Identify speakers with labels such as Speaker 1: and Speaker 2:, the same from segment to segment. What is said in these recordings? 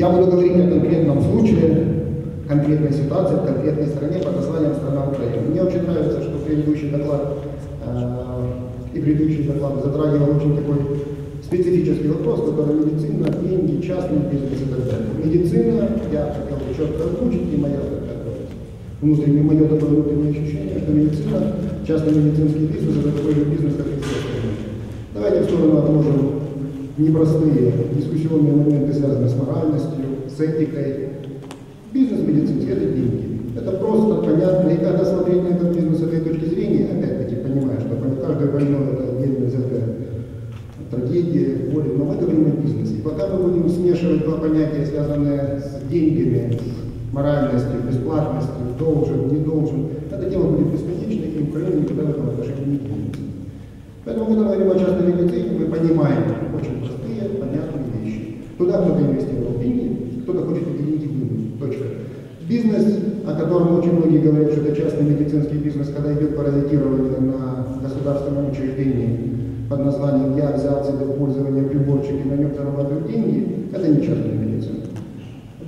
Speaker 1: Я буду говорить о конкретном случае, конкретной ситуации в конкретной стране под названием «Страна Украина». Мне очень нравится, что предыдущий доклад э, и предыдущий доклад затрагивал очень такой специфический вопрос, который медицина, деньги, частный бизнес и так далее. Медицина, я хотел бы четко озвучить, и моя внутреннее, мое такое внутреннее ощущение, что медицина, частный медицинский бизнес, это такой же бизнес, как и все остальные. Давайте в сторону отложим непростые дискуссионные моменты, связанные с моральностью, с этикой. Бизнес медицинский – это деньги. Это просто, понятно. И когда смотреть на этот бизнес с этой точки зрения, опять-таки понимаю, что каждая война – это отдельно взятая трагедия, боль, но мы говорим о бизнесе. И пока мы будем смешивать два понятия, связанные с деньгами, с моральностью, бесплатностью, должен, не должен, эта тема будет бесконечной, и Украина никуда в этом отношении не двинется. Поэтому, когда мы говорим о частной медицине, мы понимаем очень простые, понятные вещи. Туда кто-то инвестировал деньги, кто-то хочет эти деньги вынуть. Точка. Бизнес, о котором очень многие говорят, что это частный медицинский бизнес, когда идет паразитирование на государственном учреждении под названием «Я взял себе в пользование приборчик на нем зарабатываю деньги», это не частная медицина.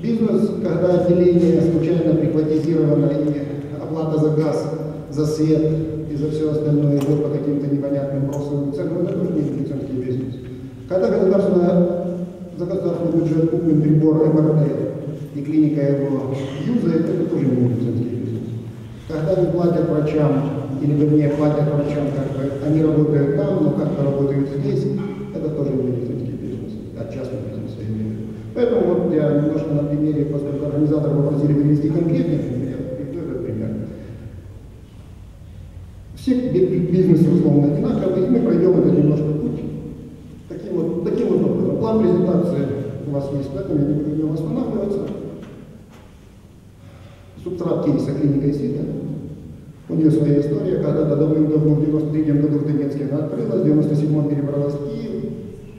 Speaker 1: Бизнес, когда отделение случайно прихватизировано и оплата за газ, за свет и за все остальное идет по каким-то непонятным бросовым ценам, это тоже не медицинский бизнес. Когда государственная, за государственный бюджет куплен прибор МРТ и клиника его юзает, это тоже не медицинский бизнес. Когда не платят врачам, или вернее платят врачам, как бы они работают там, но как-то работают здесь, это тоже не медицинский бизнес, а частный бизнес я имею. Поэтому вот я немножко на примере, поскольку организаторы попросили привести конкретный Все бизнесы условно одинаковые, и мы пройдем этот немножко путь. Таким вот, таким вот образом. План презентации у вас есть, поэтому я не буду в нем останавливаться. Субстрат кейса клиника Исида. У нее своя история, когда-то давным-давно в 93 году в Донецке она открылась, в 97-м перебралась в Киев,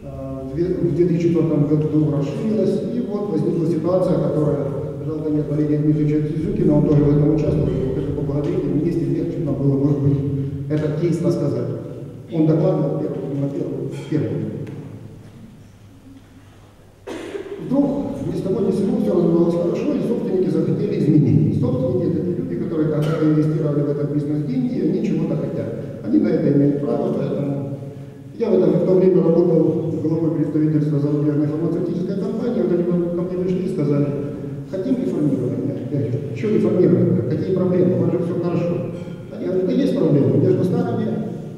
Speaker 1: а, в 2004 году расширилась, и вот возникла ситуация, которая, жалко нет Валерия Дмитриевича Сизюкина, он тоже в этом участвовал, я хочу поблагодарить, ему 10 лет нам было, может быть, этот кейс рассказать. Он докладывал первый, на первый, первый. Вдруг ни с того ни с сего все развивалось хорошо, и собственники захотели изменений. Собственники это те люди, которые когда инвестировали в этот бизнес деньги, они чего-то хотят. Они на это имеют право, поэтому я в, этом, в то время работал главой представительства зарубежной фармацевтической компании, вот они ко мне пришли и сказали, хотим что реформировать? Какие проблемы? У вас же все хорошо. Они говорят, да есть проблемы между старыми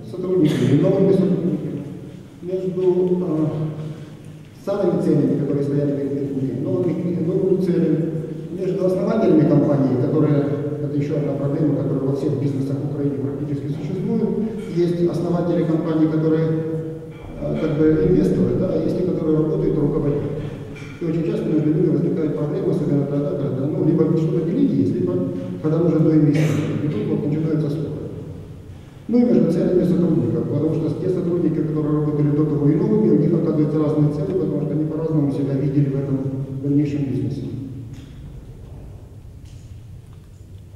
Speaker 1: сотрудниками новыми сотрудниками, между э, старыми целями, которые стояли перед людьми, новыми, новыми целями, между основателями компании, которые, это еще одна проблема, которая во всех бизнесах Украины практически существует, есть основатели компаний, которые э, как бы инвесторы, да, а есть те, которые работают и руководят. И очень часто между ними возникают проблемы, особенно тогда, когда ну, либо что-то делить есть, либо когда нужно доинвестировать. И тут вот начинаются споры. Ну и между целями сотрудников, потому что те сотрудники, которые работали до того и новыми, у них оказываются разные цели, потому что они по-разному себя видели в этом дальнейшем бизнесе.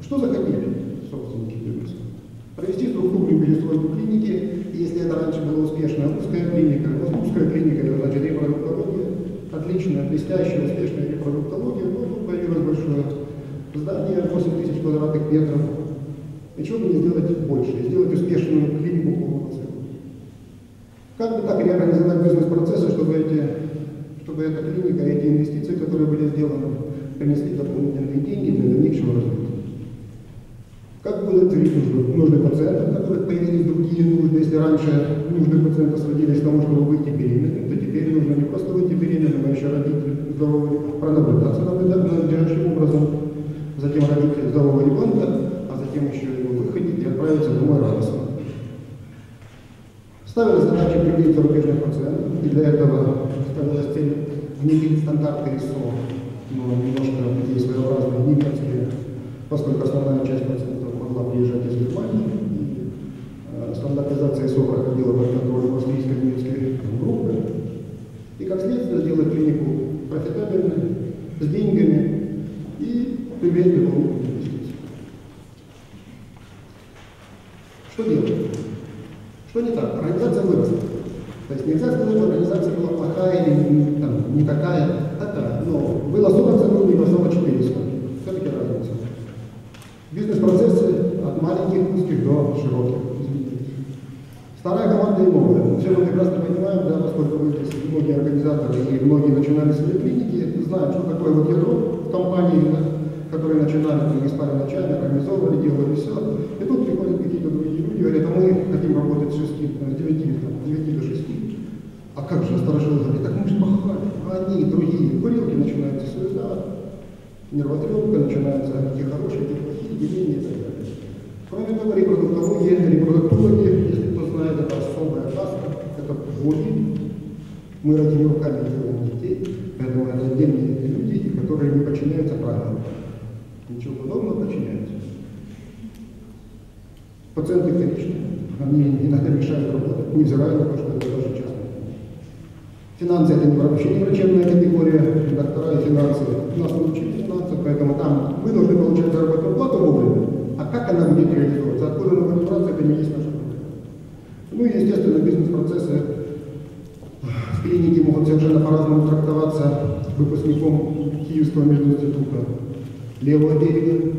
Speaker 1: Что захотели собственники бизнеса? Провести структурную перестройку клиники, если это раньше была успешная узкая клиника, узкая клиника, это значит репродуктология, отличная, блестящая, успешная репродуктология, но тут появилось большое здание, 8 тысяч квадратных метров. И чего бы не сделать больше, сделать успешную клинику полноценную. Как бы так реорганизовать бизнес-процессы, чтобы, эти, чтобы эта клиника, эти инвестиции, которые были сделаны, принесли дополнительные деньги для дальнейшего развития? Как удовлетворить нужды, нужды пациентов, которых появились другие нужды, если раньше нужды пациента сводились к тому, чтобы выйти беременным, то теперь нужно не просто выйти еще родить здоровый, пронаблюдаться надлежащим образом, затем родить здорового ребенка, а затем еще его выходить и отправиться домой радостно. Ставилась задача привлечь зарубежных пациентов, и для этого ставилась цель внедрить стандарты ИСО, но немножко такие своеобразные немецкие, поскольку основная часть пациентов могла приезжать из Германии, и э, стандартизация ИСО проходила под контролем австрийско-немецкой группы, и как следствие сделать клинику профитабельной, с деньгами и привлечь дополнительные инвестиции. Что делать? Что не так? Организация выросла. То есть нельзя сказать, что организация была плохая или там, не такая, такая. Но было 40 сотрудников, стало 4 сотни. Все-таки разница. Бизнес-процессы от маленьких узких до широких. Старая команда и новая. Все мы прекрасно понимаем, да, поскольку вы здесь многие организаторы и многие начинали свои клиники, знаем, что такое вот ядро компании, которые начинали, мы спали ночами, организовывали, делали все. И тут приходят какие-то другие люди, говорят, а мы хотим работать с 6, с 9, там, с 9 до 6. А как же старожилы говорят, так мы же пахали, а они, другие, курилки начинаются суета, нервотрепка, начинаются какие хорошие, какие плохие, деления и так далее. Кроме того, репродуктология, репродуктология, если боги. Мы родными руками делаем детей, поэтому это отдельные люди, которые не подчиняются правилам. Ничего подобного подчиняются. Пациенты вторичные, они иногда мешают работать, невзирая на то, что это даже часто. Финансы это вообще не врачебная категория, доктора и финансы. У нас научили финансы, поэтому там вы должны получать заработную плату вовремя. А как она будет реализовываться, откуда она будет браться, это не есть наша проблема. Ну и, естественно, бизнес-процессы клинике могут совершенно по-разному трактоваться выпускником Киевского мединститута левого берега,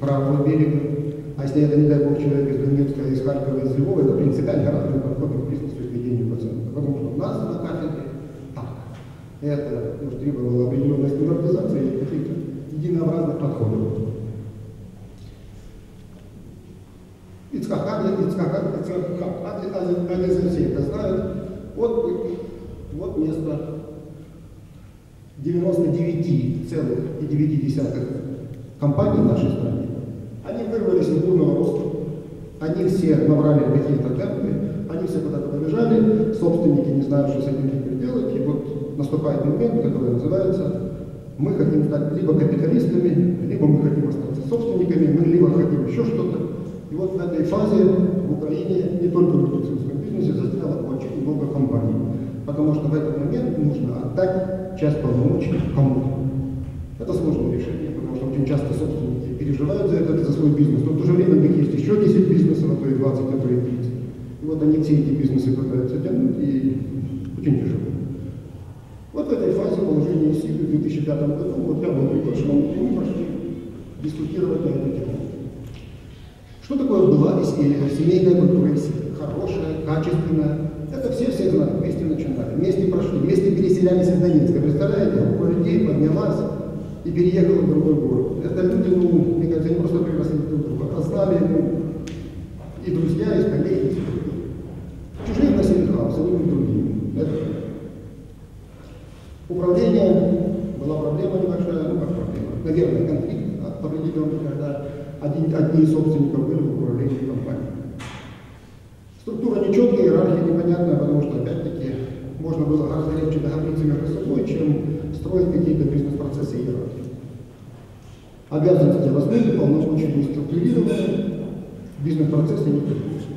Speaker 1: правого берега. А если это, не дай бог, человек из Донецка, из Харькова, из Львова, это принципиально разный подход к бизнесу и ведению пациента. Потому что у нас на кафедре так. Это может, требовало определенной стандартизации и каких-то единообразных подходов. Ицхак Ади, Ицхак Ади, Ицхак Ади, Ади, Ади за все это знают. Вот, вот место 99,9 компаний в нашей стране. Они вырвались из бурного роста. Они все набрали какие-то темпы, они все куда-то побежали, собственники не знают, что с этим теперь делать, и вот наступает момент, который называется мы хотим стать либо капиталистами, либо мы хотим остаться собственниками, мы либо хотим еще что-то. И вот в этой фазе в Украине, не только в медицинском бизнесе, застряло очень много компаний. Потому что в этот момент нужно отдать часть полномочий кому-то. Это сложное решение, потому что очень часто собственники переживают за это, за свой бизнес, но в то же время у них есть еще 10 бизнесов, а то и 20, а то и 30. И вот они все эти бизнесы пытаются тянуть, и очень тяжело. Вот в этой фазе положения сил в 2005 году вот я был приглашен, и мы пошли дискутировать на эту тему. Что такое была семейная культура Хорошая, качественная. Это все все знают, вместе начинали, вместе прошли, вместе переселялись из Донецка. Представляете, группа людей поднялась и переехала в другой город. Это люди, ну, мне кажется, не просто приросли друг друга, а знали, ну, и друзья, и коллеги, и все. Чужие носили хаос, одним и другим. Это Управление была проблема небольшая, ну как проблема, наверное, конфликт определенный, когда один, одни из собственников были в управлении компанией. Структура нечеткая, иерархия непонятная, потому что, опять-таки, можно было гораздо легче договориться между собой, чем строить какие-то бизнес-процессы иерархии. Обязанности размыты, полномочия не структурированы, бизнес-процессы не требуются.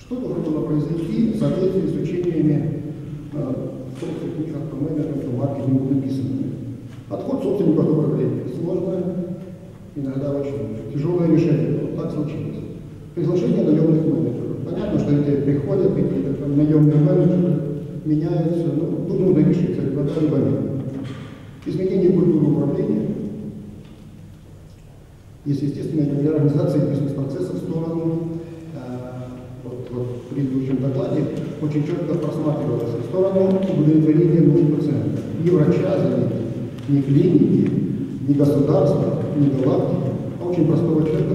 Speaker 1: Что должно было произойти в соответствии с учениями э, в том, что книгах по менеджменту, маркетингу написанными? Отход собственников. Сложное, иногда очень тяжелое решение. Вот так случилось. Приглашение наемных менеджеров. Понятно, что эти приходят какие-то там наемные менеджеры, меняют все. Ну, тут нужно решиться, да, либо нет. Изменение культуры управления. Есть, естественно, реорганизация бизнес-процесса в сторону вот, вот в предыдущем докладе очень четко просматривалось в сторону удовлетворения нужд пациента. Не врача, заметьте, не клиники, не государства, не галактики, а очень простого человека,